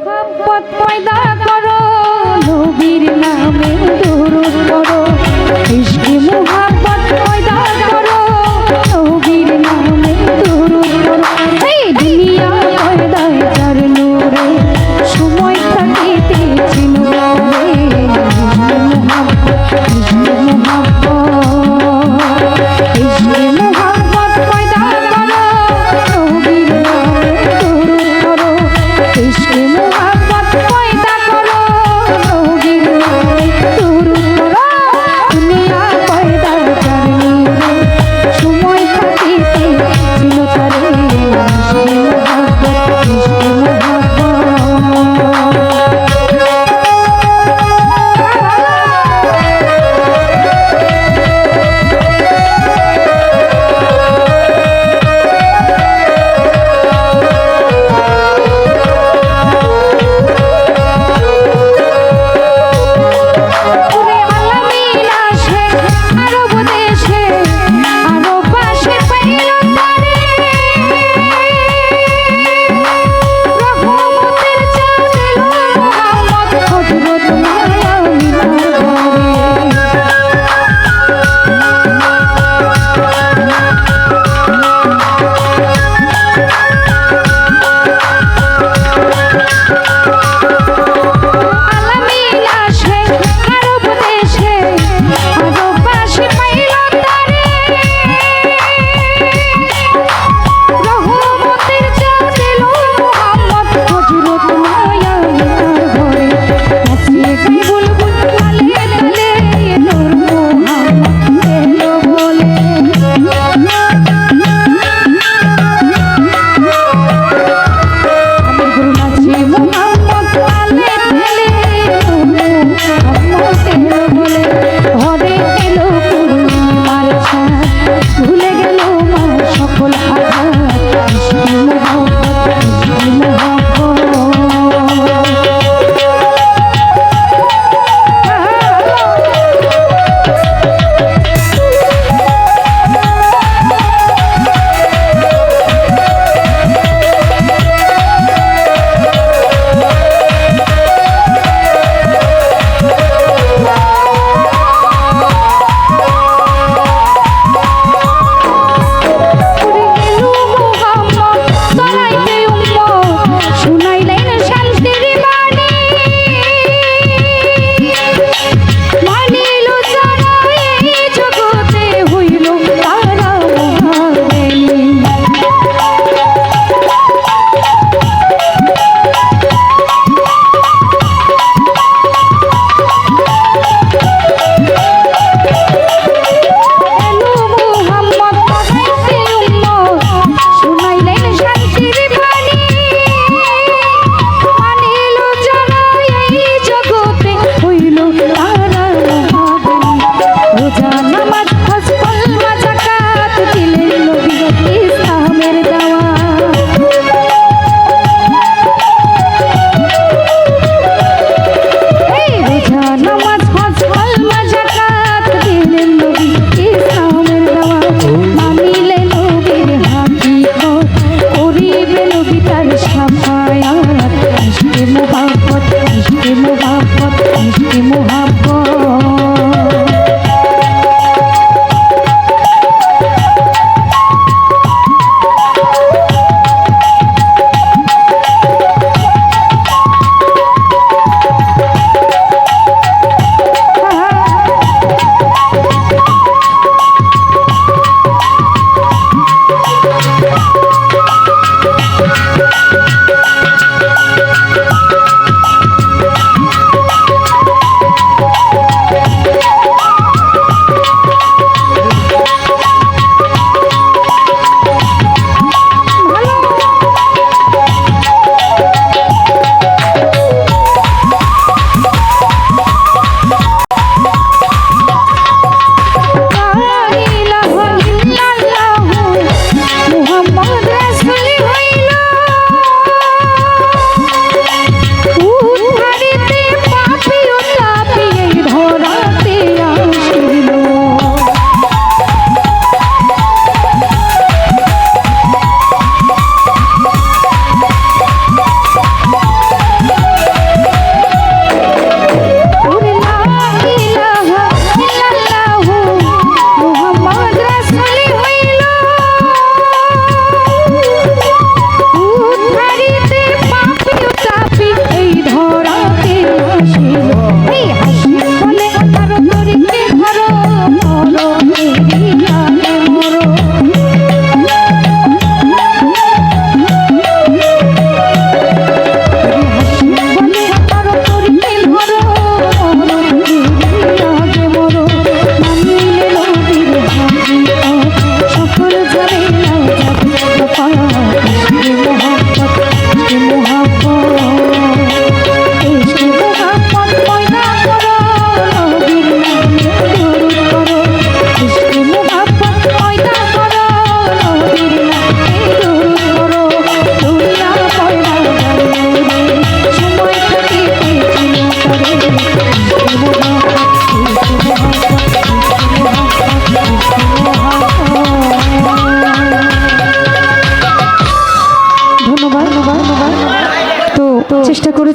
মোহাম্মত পয়দা করো নবীর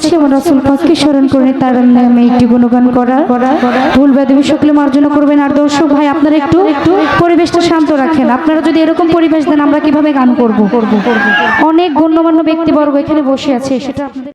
আমরা আমার রাসুল পাককে স্মরণ করে তার নামে একটি গুণগান করা, ভুল ব্যাধি সকলে মার্জনা করবেন। আর দর্শক ভাই, আপনারা একটু একটু পরিবেশটা শান্ত রাখেন। আপনারা যদি এরকম পরিবেশ দেন, আমরা কীভাবে গান করব? অনেক গণ্যমান্য ব্যক্তিবর্গ এখানে বসে আছে, সেটা আপনাদের